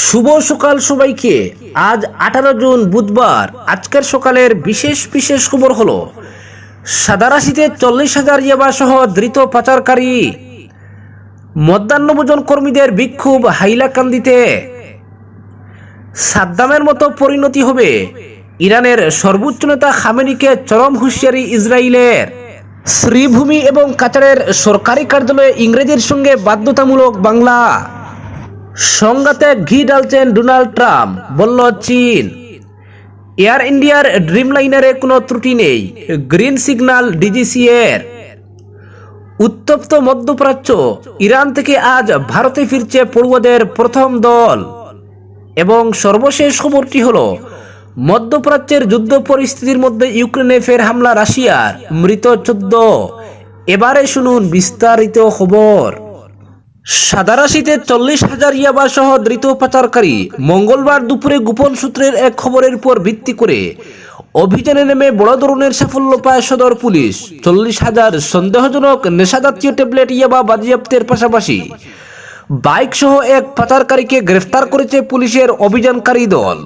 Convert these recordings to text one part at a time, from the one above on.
শুভ সকাল সবাইকে। আজ আঠারো জুন বুধবার। আজকের সকালের বিশেষ বিশেষ খবর হলো সাদারাশিতে চল্লিশ হাজার ইয়াবা সহ ধৃত পাচারকারী। মধ্যাহ্নভোজন কর্মীদের বিক্ষোভ হাইলাকান্দিতে। সাদ্দামের মতো পরিণতি হবে ইরানের সর্বোচ্চ নেতা খামেনিকে চরম হুঁশিয়ারি ইসরায়েলের। শ্রীভূমি এবং কাচারের সরকারি কার্যালয়ে ইংরেজির সঙ্গে বাধ্যতামূলক বাংলা। সংঘাতে ঘি ডালছেন ডোনাল্ড ট্রাম্প, বলল চীন। এয়ার ইন্ডিয়ার ড্রিম লাইনারে কোনো ত্রুটি নেই, গ্রিন সিগন্যাল ডিজিসি এর উত্তপ্ত মধ্যপ্রাচ্য, ইরান থেকে আজ ভারতে ফিরছে পড়ুয়াদের প্রথম দল। এবং সর্বশেষ খবরটি হল, মধ্যপ্রাচ্যের যুদ্ধ পরিস্থিতির মধ্যে ইউক্রেনে ফের হামলা রাশিয়ার, মৃত চোদ্দ। এবারে শুনুন বিস্তারিত খবর। সাদারাশিতে চল্লিশ হাজার ইয়াবা সহ ধৃত পাচারকারী মঙ্গলবার দুপুরে গোপন সূত্রের এক খবরের উপর ভিত্তি করে অভিযানে নেমে বড় ধরনের সাফল্য পায় সদর পুলিশ। চল্লিশ হাজার সন্দেহজনক নেশাজাতীয় ট্যাবলেট ইয়াবা বাজেয়াপ্তের পাশাপাশি বাইক সহ এক পাচারকারীকে গ্রেফতার করেছে পুলিশের অভিযানকারী দল।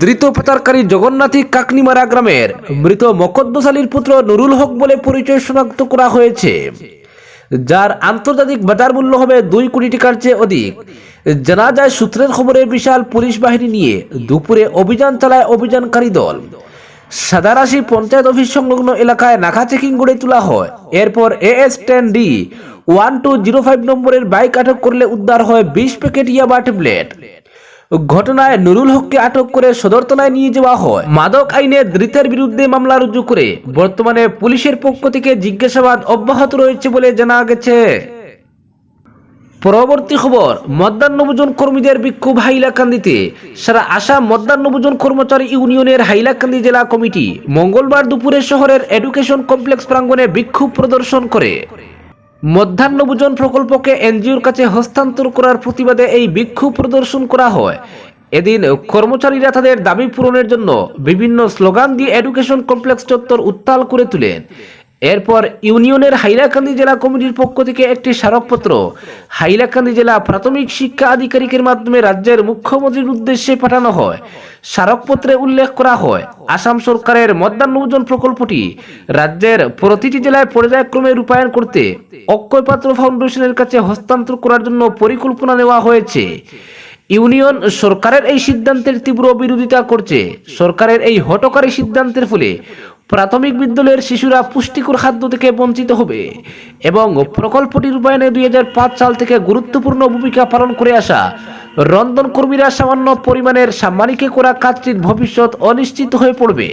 ধৃত পাচারকারী জগন্নাথী কাকনিমারা গ্রামের মৃত মকদ্দস পুত্র নুরুল হক বলে পরিচয় শনাক্ত করা হয়েছে। যার আন্তর্জাতিক বাজার মূল্য হবে দুই কোটি টাকার চেয়ে অধিক। জানা যায় সূত্রের খবরে বিশাল পুলিশ বাহিনী নিয়ে দুপুরে অভিযান চালায় অভিযানকারী দল। সাদারাশি পঞ্চায়েত অফিস সংলগ্ন এলাকায় নাকা চেকিং গড়ে তোলা হয়। এরপর AS ten D one two zero five নম্বরের বাইক আটক করলে উদ্ধার হয় বিশ প্যাকেট ইয়াবা ট্যাবলেট। ঘটনায় নুরুল হককে আটক করে সদর থানায় নিয়ে যাওয়া হয়। মাদক আইনে ধৃতের বিরুদ্ধে মামলা রুজু করে বর্তমানে পুলিশের পক্ষ থেকে জিজ্ঞাসাবাদ অব্যাহত রয়েছে বলে জানা গেছে। পরবর্তী খবর মধ্যাহ্নভোজন কর্মীদের বিক্ষোভ হাইলাকান্দিতে। সারা আসাম মধ্যাহ্নভোজন কর্মচারী ইউনিয়নের হাইলাকান্দি জেলা কমিটি মঙ্গলবার দুপুরে শহরের এডুকেশন কমপ্লেক্স প্রাঙ্গণে বিক্ষোভ প্রদর্শন করে। মধ্যাহ্নভোজন প্রকল্পকে এনজিওর কাছে হস্তান্তর করার প্রতিবাদে এই বিক্ষোভ প্রদর্শন করা হয়। এদিন কর্মচারীরা তাদের দাবি পূরণের জন্য বিভিন্ন স্লোগান দিয়ে এডুকেশন কমপ্লেক্স চত্বর উত্তাল করে তুলেন। এরপর ইউনিয়নের হাইলাকান্দি জেলা কমিটির পক্ষ থেকে একটি স্মারকপত্র। হাইলাকান্দি জেলা প্রাথমিক শিক্ষা আধিকারিকের মাধ্যমে রাজ্যের মুখ্যমন্ত্রীর উদ্দেশ্যে পাঠানো হয়। স্মারকপত্রে উল্লেখ করা হয়, আসাম সরকারের মধ্যাহ্নভোজন প্রকল্পটি রাজ্যের প্রতিটি জেলায় পর্যায়ক্রমে রূপায়ণ করতে অক্ষয়পাত্র ফাউন্ডেশনের কাছে হস্তান্তর করার জন্য পরিকল্পনা নেওয়া হয়েছে। ইউনিয়ন সরকারের এই সিদ্ধান্তের তীব্র বিরোধিতা করছে। সরকারের এই হটকারী সিদ্ধান্তের ফলে প্রাথমিক বিদ্যালয়ের শিশুরা পুষ্টিকর খাদ্য থেকে বঞ্চিত হবে এবং প্রকল্পটি রূপায়ণে দুই হাজার পাঁচ সাল থেকে গুরুত্বপূর্ণ ভূমিকা পালন করে আসা রন্ধন কর্মীরা সামান্য পরিমাণের সাম্মানিকে করা কাজটির ভবিষ্যৎ অনিশ্চিত হয়ে পড়বে।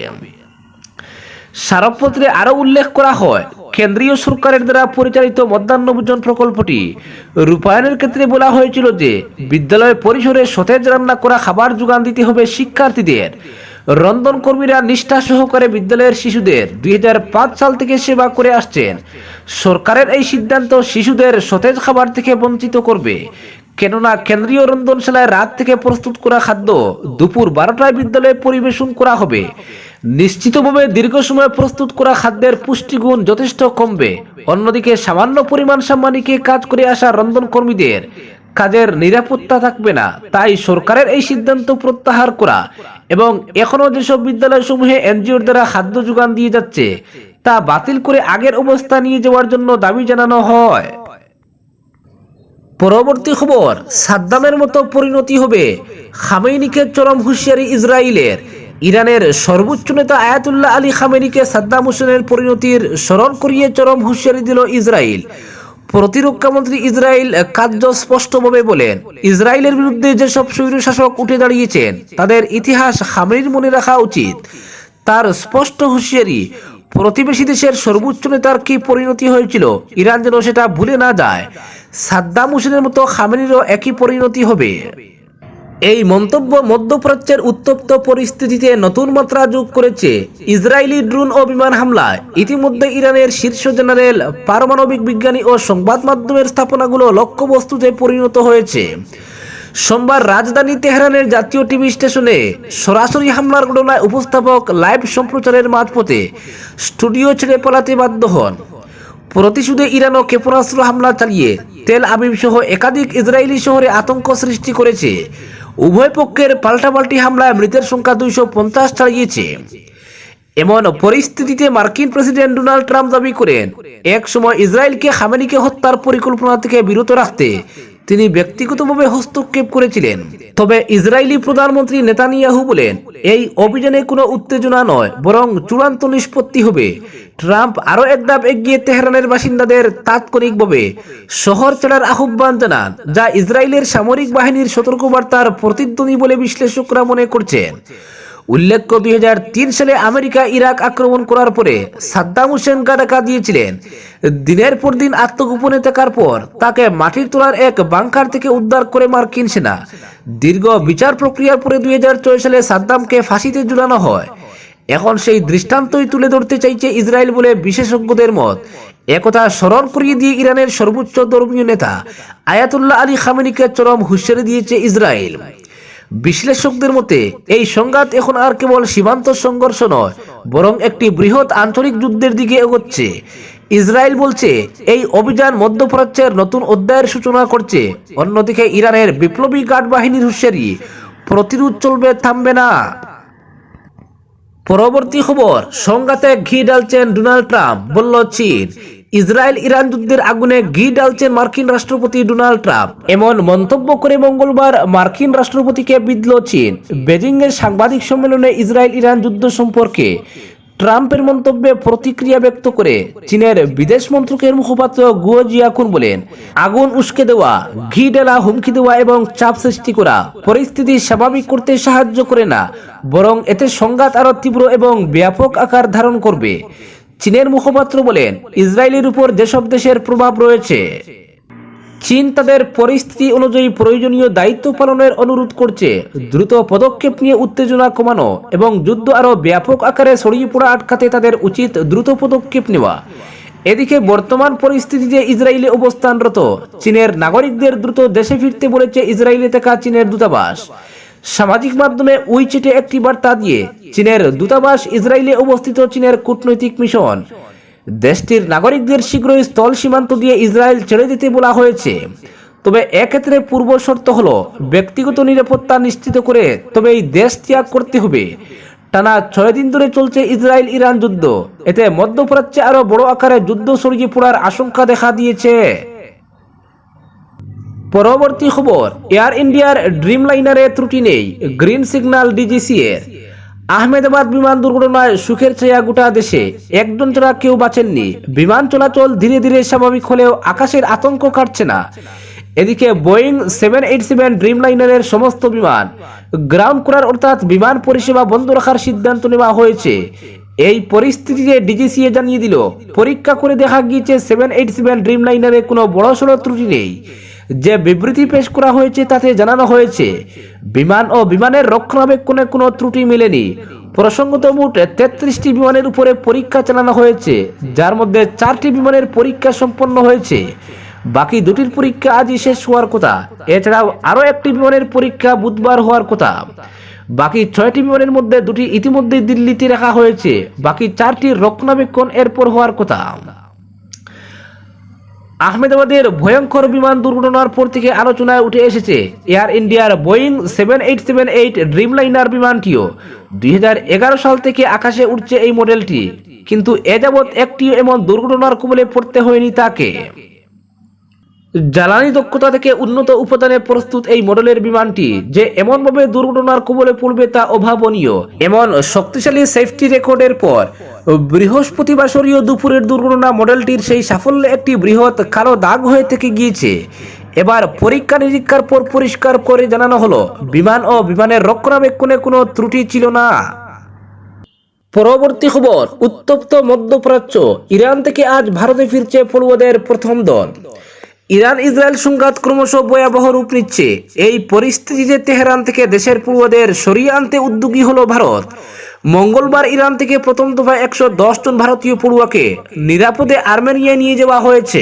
স্মারকপত্রে আরও উল্লেখ করা হয়, কেন্দ্রীয় সরকারের দ্বারা পরিচালিত মধ্যাহ্নভোজন প্রকল্পটি রূপায়ণের ক্ষেত্রে বলা হয়েছিল যে, বিদ্যালয় পরিসরে সতেজ রান্না করা খাবার যোগান দিতে হবে শিক্ষার্থীদের। রন্ধন কর্মীরা নিষ্ঠা সহকারে বিদ্যালয়ের শিশুদের দুই হাজার পাঁচ সাল থেকে সেবা করে আসছেন। সরকারের এই সিদ্ধান্ত শিশুদের সতেজ খাবার থেকে বঞ্চিত করবে। কেননা কেন্দ্রীয় রন্ধনশালায় রাত থেকে প্রস্তুত করা খাদ্য দুপুর বারোটায় বিদ্যালয়ে পরিবেশন করা হবে। নিশ্চিতভাবে দীর্ঘ সময় প্রস্তুত করা খাদ্যের পুষ্টিগুণ যথেষ্ট কমবে। অন্যদিকে সামান্য পরিমাণ সাম্মানিকে কাজ করে আসা রন্ধন কর্মীদের কাজের নিরাপত্তা থাকবে না। তাই সরকারের এই সিদ্ধান্ত প্রত্যাহার করা এবং এখনও যেসব বিদ্যালয়সমূহে এনজিওর দ্বারা খাদ্য যোগান দিয়ে যাচ্ছে, তা বাতিল করে আগের অবস্থা নিয়ে যাওয়ার জন্য দাবি জানানো হয়। পরবর্তী খবর, সাদ্দামের মতো পরিণতি হবে খামেইনিকে চরম হুঁশিয়ারি ইসরায়েলের। ইরানের সর্বোচ্চ নেতা আয়াতুল্লাহ আলী খামেনিকে সাদ্দাম হোসেনের পরিণতির স্মরণ করিয়ে চরম হুঁশিয়ারি দিল ইসরায়েল। প্রতিরক্ষামন্ত্রী ইসরায়েল কার্য স্পষ্টভাবে বলেন, ইসরায়েলের বিরুদ্ধে যেসব স্বৈরশাসক উঠে দাঁড়িয়েছেন, তাদের ইতিহাস হামির মনে রাখা উচিত। তার স্পষ্ট হুঁশিয়ারি, প্রতিবেশী দেশের সর্বোচ্চ নেতার কি পরিণতি হয়েছিল, ইরান যেন সেটা ভুলে না যায়। সাদ্দাম হুসেনের মতো খামেনিরও একই পরিণতি হবে। এই মন্তব্য মধ্যপ্রাচ্যের উত্তপ্ত পরিস্থিতিতে নতুন মাত্রা যোগ করেছে ইসরায়েলি ড্রোন ও বিমান হামলায় ইতিমধ্যে ইরানের শীর্ষ জেনারেল, পারমাণবিক বিজ্ঞানী ও সংবাদ মাধ্যমের স্থাপনাগুলো লক্ষ্যবস্তুতে পরিণত হয়েছে। সোমবার রাজধানী তেহরানের জাতীয় টিভি স্টেশনে সরাসরি হামলার ঘটনায় উপস্থাপক লাইভ সম্প্রচারের মাঝপথে স্টুডিও ছেড়ে পালাতে বাধ্য হন। প্রতিশোধে ইরানও ক্ষেপণাস্ত্র হামলা চালিয়ে তেল আবিব সহ একাধিক ইসরায়েলি শহরে আতঙ্ক সৃষ্টি করেছে। উভয় পক্ষের পাল্টাপাল্টি হামলায় মৃতের সংখ্যা দুইশো পঞ্চাশ ছাড়িয়েছে এমন পরিস্থিতিতে মার্কিন প্রেসিডেন্ট ডোনাল্ড ট্রাম্প দাবি করেন, এক সময় ইসরায়েলকে হামেনিকে হত্যার পরিকল্পনা থেকে বিরত রাখতে তিনি ব্যক্তিগতভাবে হস্তক্ষেপ করেছিলেন। তবে ইসরায়েলি প্রধানমন্ত্রী নেতানিয়াহু বলেন, এই অভিযানে কোনো উত্তেজনা নয়, বরং চূড়ান্ত নিষ্পত্তি হবে। ট্রাম্প আরও এক ধাপ এগিয়ে তেহরানের বাসিন্দাদের তাৎক্ষণিকভাবে শহর ছাড়ার আহ্বান জানান, যা ইসরায়েলের সামরিক বাহিনীর সতর্কবার্তার প্রতিধ্বনি বলে বিশ্লেষকরা মনে করছেন। উল্লেখ্য দুই হাজার তিন সালে আমেরিকা, ইরাক আক্রমণ করার পরে সাদ্দাম হোসেন ডাকা দিয়েছিলেন। দিনের পর দিন আত্মগোপনে থাকার পর তাকে মাটির তোলার এক বাংকার থেকে উদ্ধার করে মার্কিন সেনা। দীর্ঘ বিচার প্রক্রিয়ার পরে দুই সালে সাদ্দামকে ফাঁসিতে ঝুলানো হয়। এখন সেই দৃষ্টান্তই তুলে ধরতে চাইছে ইসরায়েল বলে বিশেষজ্ঞদের মত। একথা স্মরণ করিয়ে দিয়ে ইরানের সর্বোচ্চ ধর্মীয় নেতা আয়াতুল্লাহ আলী খামেনিকে চরম হুঁশিয়ারি দিয়েছে ইসরায়েল। বিশ্লেষকদের মতে, এই সংঘাত এখন আর কেবল সীমান্ত সংঘর্ষ নয়, বরং একটি বৃহৎ আঞ্চলিক যুদ্ধের দিকে এগোচ্ছে। ইসরায়েল বলছে, এই অভিযান মধ্যপ্রাচ্যের নতুন অধ্যায়ের সূচনা করছে। অন্যদিকে ইরানের বিপ্লবী গার্ড বাহিনীর হুঁশিয়ারি প্রতিরোধ চলবে, থামবে না। পরবর্তী খবর, সংঘাতে ঘি ডালছেন ডোনাল্ড ট্রাম্প, বলল চীন। ইসরায়েল ইরান যুদ্ধের আগুনে ঘি ডালছেন মার্কিন রাষ্ট্রপতি ডোনাল্ড ট্রাম্প। এমন মন্তব্য করে মঙ্গলবার মার্কিন রাষ্ট্রপতিকে বিদল চীন। বেজিং এর সাংবাদিক সম্মেলনে ইসরায়েল ইরান যুদ্ধ সম্পর্কে ট্রাম্পের মন্তব্যে প্রতিক্রিয়া ব্যক্ত করে চীনের বিদেশ মন্ত্রকের মুখপাত্র গুয়ো জিয়াকুন বলেন, আগুন উস্কে দেওয়া, ঘি ডেলা হুমকি দেওয়া এবং চাপ সৃষ্টি করা পরিস্থিতি স্বাভাবিক করতে সাহায্য করে না, বরং এতে সংঘাত আরও তীব্র এবং ব্যাপক আকার ধারণ করবে। চীনের মুখপাত্র বলেন, ইসরায়েলের উপর যেসব দেশের প্রভাব রয়েছে, চীন তাদের পরিস্থিতি অনুযায়ী প্রয়োজনীয় দায়িত্ব পালনের অনুরোধ করছে। দ্রুত পদক্ষেপ নিয়ে উত্তেজনা কমানো এবং যুদ্ধ আরও ব্যাপক আকারে ছড়িয়ে পড়া আটকাতে তাদের উচিত দ্রুত পদক্ষেপ নেওয়া। এদিকে বর্তমান পরিস্থিতিতে ইসরায়েলে অবস্থানরত, চীনের নাগরিকদের দ্রুত দেশে ফিরতে বলেছে ইসরায়েলে থাকা চীনের দূতাবাস। সামাজিক মাধ্যমে উইচিটে একটি বার্তা দিয়ে চীনের দূতাবাস ইসরায়েলে অবস্থিত চীনের কূটনৈতিক মিশন। দেশটির নাগরিকদের শীঘ্রই স্থল সীমান্ত দিয়ে ইসরায়েল ছেড়ে দিতে বলা হয়েছে। তবে এক্ষেত্রে পূর্ব শর্ত হলো ব্যক্তিগত নিরাপত্তা নিশ্চিত করে তবে এই দেশ ত্যাগ করতে হবে। টানা ছয় দিন ধরে চলছে ইসরায়েল ইরান যুদ্ধ। এতে মধ্যপ্রাচ্যে আরও বড় আকারে যুদ্ধ ছড়িয়ে পড়ার আশঙ্কা দেখা দিয়েছে। পরবর্তী খবর, এয়ার ইন্ডিয়ার ড্রিম লাইনারে ত্রুটি নেই, গ্রিন সিগন্যাল ডিজিসি এর আহমেদাবাদ বিমান দুর্ঘটনায় সুখের ছায়া গোটা দেশে, একজন ছাড়া কেউ বাঁচেননি। বিমান চলাচল ধীরে ধীরে স্বাভাবিক হলেও আকাশের আতঙ্ক কাটছে না। এদিকে বোয়িং সেভেন এইট সেভেন ড্রিম লাইনারের সমস্ত বিমান, গ্রাউন্ড করার অর্থাৎ বিমান পরিষেবা বন্ধ রাখার সিদ্ধান্ত নেওয়া হয়েছে। এই পরিস্থিতিতে ডিজিসিএ জানিয়ে দিল, পরীক্ষা করে দেখা গিয়েছে সেভেন এইট সেভেন ড্রিম লাইনারে কোনো বড়সড় ত্রুটি নেই। যে বিবৃতি পেশ করা হয়েছে তাতে জানানো হয়েছে, বিমান ও বিমানের রক্ষণাবেক্ষণে কোনো ত্রুটি মেলেনি। প্রসঙ্গত মোট তেত্রিশটি বিমানের উপরে পরীক্ষা চালানো হয়েছে, যার মধ্যে চারটি বিমানের পরীক্ষা সম্পন্ন হয়েছে। বাকি দুটির পরীক্ষা আজই শেষ হওয়ার কথা। এছাড়াও আরও একটি বিমানের পরীক্ষা বুধবার হওয়ার কথা। বাকি ছয়টি বিমানের মধ্যে দুটি ইতিমধ্যেই দিল্লিতে রাখা হয়েছে, বাকি চারটি রক্ষণাবেক্ষণ এরপর হওয়ার কথা। আহমেদাবাদের ভয়ঙ্কর বিমান দুর্ঘটনার পর থেকে আলোচনায় উঠে এসেছে এয়ার ইন্ডিয়ার Boeing seven eight seven eight Dreamliner বিমানটিও। দুই হাজার এগারো সাল থেকে আকাশে উঠছে এই মডেলটি, কিন্তু এ যাবৎ একটিও এমন দুর্ঘটনার কবলে পড়তে হয়নি তাকে। জ্বালানি দক্ষতা থেকে উন্নত উপাদানে প্রস্তুত এই মডেলের বিমানটি যে এমনভাবে দুর্ঘটনার কবলে পড়বে তা অভাবনীয়। এমন শক্তিশালী সেফটি রেকর্ডের পর বৃহস্পতিবাসরীয় দুপুরের দুর্ঘটনা মডেলটির সেই সাফল্যে একটি বৃহৎ কালো দাগ হয়ে থেকে গিয়েছে। এবার পরীক্ষা নিরীক্ষার পর পরিষ্কার করে জানানো হলো, বিমান ও বিমানের রক্ষণাবেক্ষণে কোনো ত্রুটি ছিল না। পরবর্তী খবর, উত্তপ্ত মধ্যপ্রাচ্য, ইরান থেকে আজ ভারতে ফিরছে পড়ুয়াদের প্রথম দল। ইরান ইসরায়েল সংঘাত ক্রমশ ভয়াবহ রূপ নিচ্ছে। এই পরিস্থিতিতে তেহরান থেকে দেশের পূর্বদের সরিয়ে আনতে উদ্যোগী হলো ভারত। মঙ্গলবার ইরান থেকে প্রথম দফায় একশো দশ জন ভারতীয় পড়ুয়াকে নিরাপদে আর্মেনিয়ায় নিয়ে যাওয়া হয়েছে।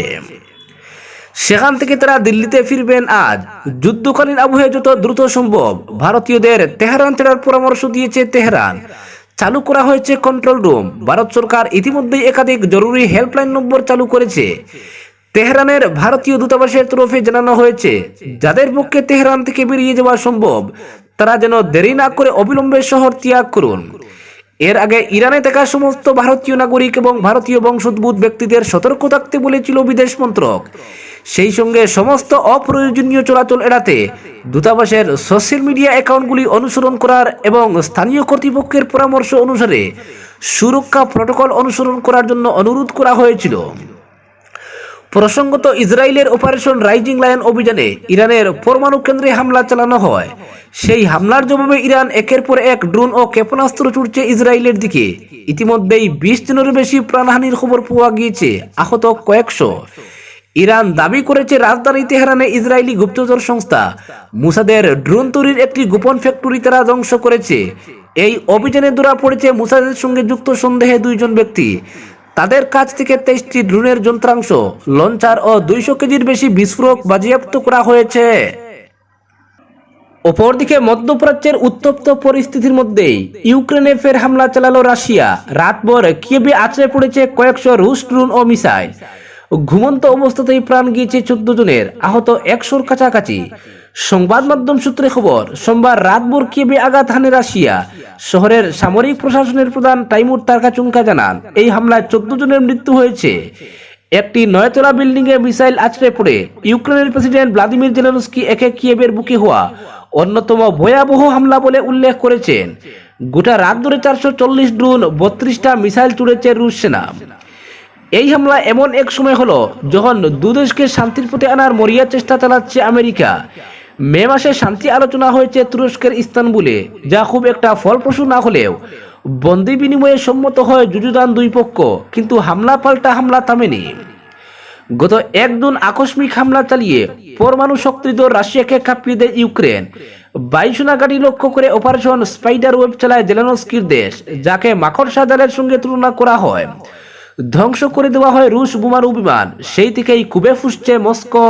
সেখান থেকে তারা দিল্লিতে ফিরবেন আজ। যুদ্ধকালীন আবহে যত দ্রুত সম্ভব ভারতীয়দের তেহরান ছাড়ার পরামর্শ দিয়েছে তেহরান। চালু করা হয়েছে কন্ট্রোল রুম ভারত সরকার ইতিমধ্যেই একাধিক জরুরি হেল্পলাইন নম্বর চালু করেছে। তেহরানের ভারতীয় দূতাবাসের তরফে জানানো হয়েছে, যাদের পক্ষে তেহরান থেকে বেরিয়ে যাওয়া সম্ভব, তারা যেন দেরি না করে অবিলম্বে শহর ত্যাগ করুন। এর আগে ইরানে থাকা সমস্ত ভারতীয় নাগরিক এবং ভারতীয় বংশোদ্ভূত ব্যক্তিদের সতর্ক থাকতে বলেছিল বিদেশ মন্ত্রক। সেই সঙ্গে সমস্ত অপ্রয়োজনীয় চলাচল এড়াতে দূতাবাসের সোশ্যাল মিডিয়া অ্যাকাউন্টগুলি অনুসরণ করার এবং স্থানীয় কর্তৃপক্ষের পরামর্শ অনুসারে সুরক্ষা প্রটোকল অনুসরণ করার জন্য অনুরোধ করা হয়েছিল। প্রসঙ্গত, ইসরায়েলের অপারেশন রাইজিং লায়ন অভিযানে ইরানের পরমাণু কেন্দ্রে হামলা চালানো হয়। সেই হামলার জবাবে ইরান একের পর এক ড্রোন ও ক্ষেপণাস্ত্র ছুটছে ইসরায়েলের দিকে। ইতিমধ্যেই বিশ জনের বেশি প্রাণহানির খবর পাওয়া গিয়েছে, আহত কয়েকশো। ইরান দাবি করেছে, রাজধানী তেহরানে ইসরায়েলি গুপ্তচর সংস্থা মুসাদের ড্রোন তৈরির একটি গোপন ফ্যাক্টরি তারা ধ্বংস করেছে। এই অভিযানে ধরা পড়েছে মুসাদের সঙ্গে যুক্ত সন্দেহে দুইজন ব্যক্তি। তাদের কাছ থেকে তেইশটি ড্রোনের যন্ত্রাংশ, লঞ্চার ও দুইশো কেজির বেশি বিস্ফোরক বাজেয়াপ্ত করা হয়েছে। অপরদিকে মধ্যপ্রাচ্যের উত্তপ্ত পরিস্থিতির মধ্যেই ইউক্রেনে ফের হামলা চালালো রাশিয়া। রাতভর কিয়েবে আছড়ে পড়েছে কয়েকশো রুশ ড্রোন ও মিসাইল। ঘুমন্ত অবস্থাতেই প্রাণ গিয়েছে চোদ্দ জনের, আহত একশোর কাছাকাছি। সংবাদ মাধ্যম সূত্রে খবর, সোমবার রাতভর কিয়েবে আঘাত হানে রাশিয়া। শহরের সামরিক প্রশাসনের প্রধান টাইমুর তারকাচুঙ্কা জানান, এই হামলায় চোদ্দ জনের মৃত্যু হয়েছে। একটি নয়তলা বিল্ডিং এ মিসাইল আছড়ে পড়ে ইউক্রেনের প্রেসিডেন্ট ভ্লাদিমির জেলেনস্কি একে কিয়েবের বুকে হওয়া অন্যতম ভয়াবহ হামলা বলে উল্লেখ করেছেন। গোটা রাত ধরে চারশো চল্লিশ ড্রোন, বত্রিশটা মিসাইল ছুড়েছে রুশ সেনা। এই হামলা এমন এক সময় হলো, যখন দুদেশকে শান্তির পথে আনার মরিয়া চেষ্টা চালাচ্ছে আমেরিকা। মে মাসে শান্তি আলোচনা হয়েছে তুরস্কের ইস্তানবুলে, যা খুব একটা ফলপ্রসূ না হলেও। বন্দি বিনিময়ে সম্মত হয় যুযুদান দুই পক্ষ, কিন্তু হামলা পাল্টা হামলা থামেনি। গত এক জুন আকস্মিক হামলা চালিয়ে পরমাণু শক্তিধ রাশিয়াকে কাঁপিয়ে দেয় ইউক্রেন। বায়ুসেনা গাড়ি লক্ষ্য করে অপারেশন স্পাইডার ওয়েব চালায় জেলানস্কির দেশ, যাকে মাকড়সা জালের সঙ্গে তুলনা করা হয়। ধ্বংস করে দেওয়া হয় রুশ বোমারু বিমান, সেই থেকেই খুবে ফুসছে মস্কো।